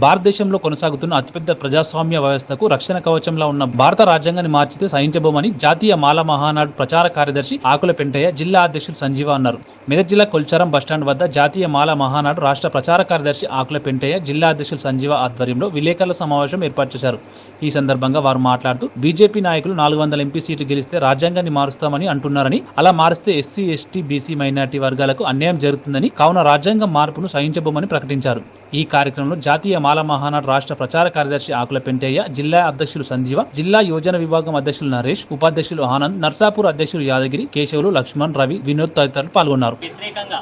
భారతదేశంలో కొనసాగుతున్న అతిపెద్ద ప్రజాస్వామ్య వ్యవస్థకు రక్షణ కవచంలా ఉన్న భారత రాజ్యాంగాన్ని మార్చితే సహించబోమని జాతీయ మాల మహానాడు ప్రచార కార్యదర్శి ఆకుల పెంటయ్య జిల్లా అధ్యక్షుడు సంజీవ అన్నారు. మెదక్ జిల్లా కొల్చారం బస్టాండ్ వద్ద జాతీయ మాల మహానాడు రాష్ట్ర ప్రచార కార్యదర్శి ఆకుల పెంటయ్య జిల్లా అధ్యక్షులు సంజీవ ఆధ్వర్యంలో విలేకరుల సమావేశం ఏర్పాటు చేశారు. ఈ సందర్భంగా వారు మాట్లాడుతూ బీజేపీ నాయకులు నాలుగు వందల ఎంపీ సీట్లు గెలిస్తే రాజ్యాంగాన్ని మారుస్తామని అంటున్నారని అలా మారిస్తే ఎస్సీ ఎస్టీ బీసీ మైనార్టీ వర్గాలకు అన్యాయం జరుగుతుందని కావున రాజ్యాంగం మార్పును సహించబోమని ప్రకటించారు. ఈ కార్యక్రమంలో జాతీయ మాల మహానాడు రాష్ట్ర ప్రచార కార్యదర్శి ఆకుల పెంటయ్య జిల్లా అధ్యక్షులు సంజీవ జిల్లా యోజన విభాగం అధ్యక్షులు నరేష్ ఉపాధ్యక్షులు ఆనంద్ నర్సాపూర్ అధ్యక్షులు యాదగిరి కేశవులు లక్ష్మణ్ రవి వినోద్ తదితరులు పాల్గొన్నారు. వ్యతిరేకంగా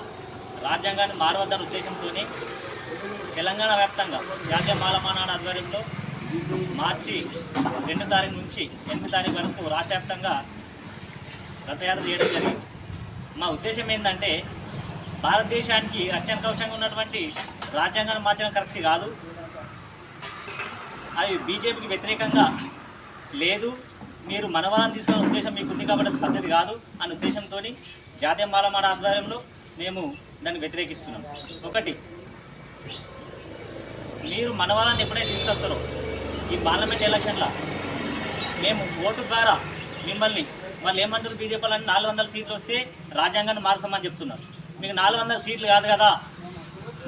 రాజ్యాంగాన్ని మారవద్దన్న ఉద్దేశంతోనే తెలంగాణ వ్యాప్తంగా జాతీయ మాలమానాడు ఆధ్వర్యంలో మార్చి రెండు తారీఖు నుంచి ఎనిమిది తారీఖు వరకు రాష్ట్ర వ్యాప్తంగా రథయాత్ర చేయడం జరిగింది. మా ఉద్దేశం ఏంటంటే భారతదేశానికి రక్షణ కవచంగా ఉన్నటువంటి రాజ్యాంగాన్ని మార్చడం కరెక్ట్ కాదు. అది బీజేపీకి వ్యతిరేకంగా లేదు. మీరు మనవాళ్ళని తీసుకునే ఉద్దేశం మీకు ఉంది కాబట్టి పద్ధతి కాదు అనే ఉద్దేశంతో జాతీయ మాలమాడ ఆధ్వర్యంలో మేము దాన్ని వ్యతిరేకిస్తున్నాం. ఒకటి మీరు మనవాళ్ళని ఎప్పుడైతే తీసుకొస్తారో ఈ పార్లమెంట్ ఎలక్షన్లో మేము ఓటు ద్వారా మిమ్మల్ని వాళ్ళు ఏమంటారు బీజేపీ వాళ్ళని నాలుగు వందల సీట్లు వస్తే రాజ్యాంగాన్ని మార్చమని చెప్తున్నారు. మీకు నాలుగు వందల సీట్లు కాదు కదా.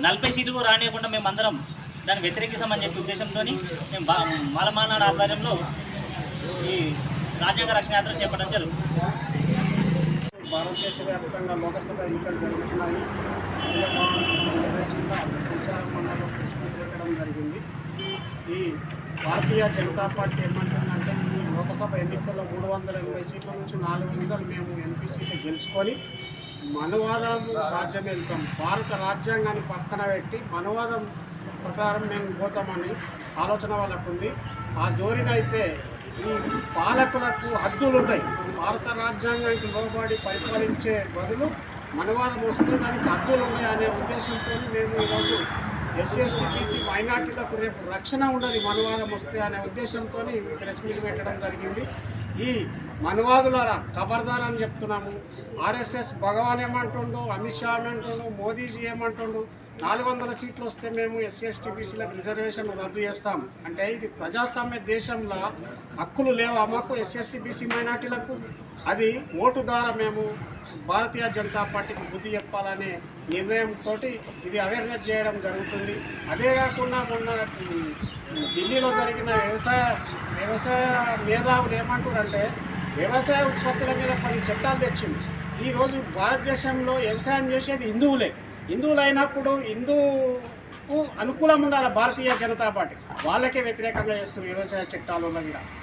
నలభై సీట్లు రానియకుండా మేము అందరం దాన్ని వ్యతిరేకిస్తామని చెప్పే ఉద్దేశంతో మేము బా- మాలమానాడు ఆధ్వర్యంలో ఈ రాజ్యాంగ రక్షణ యాత్ర చేపట్టడం జరుగుతుంది. భారతదేశ వ్యాప్తంగా లోకసభ ఎన్నికలు జరుగుతున్నాయి. జరిగింది ఈ భారతీయ జనతా పార్టీ ఏమంటుందంటే ఈ లోకసభ ఎన్నికల్లో మూడు వందల ఎనభై సీట్ల నుంచి నాలుగు వందలు మేము ఎంపీ సీట్లు గెలుచుకొని మనవాదం రాజ్యం వెళ్తాం. భారత రాజ్యాంగాన్ని పక్కన పెట్టి మనవాదం ప్రకారం మేము పోతామని ఆలోచన వాళ్ళకు ఉంది ఆ ధోరణి ఈ పాలకులకు హద్దులు ఉంటాయి భారత రాజ్యాంగానికి లోబడి పరిపాలించే బదులు మనవాదం వస్తే దానికి హద్దులు ఉన్నాయి అనే ఉద్దేశంతో మేము ఈరోజు ఎస్సీ ఎస్టీ బీసీ మైనార్టీలకు రేపు రక్షణ ఉండదు మనవాదం వస్తే అనే ఉద్దేశంతో ప్రెస్ మీట్ పెట్టడం జరిగింది. ఈ మనవాదులారా ఖబర్దార్ అని చెప్తున్నాము. ఆర్ఎస్ఎస్ భగవాన్ ఏమంటుండు అమిత్ షా ఏమంటుండు మోదీజీ ఏమంటుండు నాలుగు వందల సీట్లు వస్తే మేము ఎస్సీ ఎస్టీ బీసీలకు రిజర్వేషన్ రద్దు చేస్తాం. అంటే ఇది ప్రజాస్వామ్య దేశంలో హక్కులు లేవా? మాకు ఎస్సీ ఎస్టీ బీసీ మైనార్టీలకు అది ఓటు ద్వారా మేము భారతీయ జనతా పార్టీకి బుద్ధి చెప్పాలనే నిర్ణయంతో ఇది అవేర్నెస్ చేయడం జరుగుతుంది. అదే కాకుండా మొన్న ఢిల్లీలో జరిగిన వ్యవసాయ వ్యవసాయ మేధావులు ఏమంటారంటే వ్యవసాయ ఉత్పత్తుల మీద పది చట్టాలు తెచ్చింది. ఈరోజు భారతదేశంలో వ్యవసాయం చేసేది హిందువులే. హిందువులు అయినప్పుడు హిందువుకు అనుకూలం ఉండాలి భారతీయ జనతా పార్టీ. వాళ్ళకే వ్యతిరేకంగా చేస్తున్న వ్యవసాయ చట్టాలు మీద